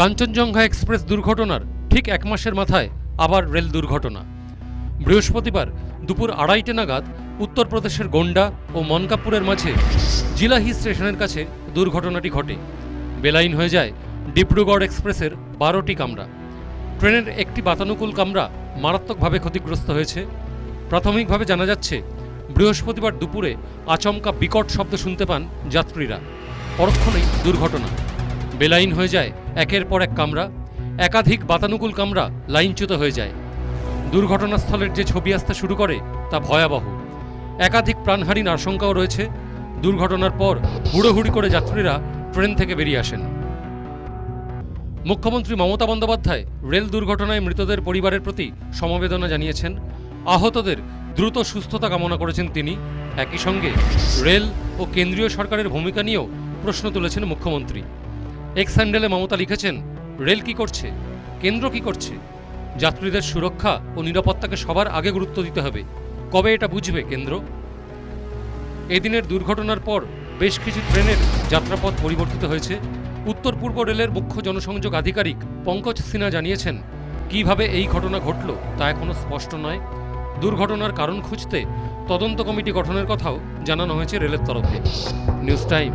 Kanchenjunga express দুর্ঘটনার ঠিক এক মাসের মাথায় আবার রেল দুর্ঘটনা। বৃহস্পতিবার দুপুর আড়াইটে নাগাদ উত্তরপ্রদেশের গোন্ডা ও মনকাপুরের মাঝে জিলাহি স্টেশনের কাছে দুর্ঘটনাটি ঘটে। বেলাইন হয়ে যায় ডিব্রুগড় এক্সপ্রেসের বারোটি কামরা। ট্রেনের একটি বাতানুকূল কামরা মারাত্মকভাবে ক্ষতিগ্রস্ত হয়েছে। প্রাথমিকভাবে জানা যাচ্ছে, বৃহস্পতিবার দুপুরে আচমকা বিকট শব্দ শুনতে পান যাত্রীরা। পরক্ষণেই দুর্ঘটনা। বেলাইন হয়ে যায়, একের পর এক কামরা, একাধিক বাতানুকূল কামরা লাইনচ্যুত হয়ে যায়। দুর্ঘটনাস্থলের যে ছবি আসতে শুরু করে, তা ভয়াবহ। একাধিক প্রাণহানির আশঙ্কাও রয়েছে। দুর্ঘটনার পর হুড়োহুড়ি করে যাত্রীরা ট্রেন থেকে বেরিয়ে আসেন। মুখ্যমন্ত্রী মমতা বন্দ্যোপাধ্যায় রেল দুর্ঘটনায় মৃতদের পরিবারের প্রতি সমবেদনা জানিয়েছেন। আহতদের দ্রুত সুস্থতা কামনা করেছেন তিনি। একই সঙ্গে রেল ও কেন্দ্রীয় সরকারের ভূমিকা নিয়েও প্রশ্ন তুলেছেন মুখ্যমন্ত্রী। এক্স হ্যান্ডেলে মমতা লিখেছেন, রেল কি করছে? কেন্দ্র কি করছে? যাত্রীদের সুরক্ষা ও নিরাপত্তাকে সবার আগে গুরুত্ব দিতে হবে। কবে এটা বুঝবে কেন্দ্র? এদিনের দুর্ঘটনার পর বেশ কিছু ট্রেনের যাত্রাপথ পরিবর্তিত হয়েছে। উত্তর পূর্ব রেলের মুখ্য জনসংযোগ আধিকারিক পঙ্কজ সিনহা জানিয়েছেন, কীভাবে এই ঘটনা ঘটল তা এখনও স্পষ্ট নয়। দুর্ঘটনার কারণ খুঁজতে তদন্ত কমিটি গঠনের কথাও জানানো হয়েছে রেলের তরফে। News time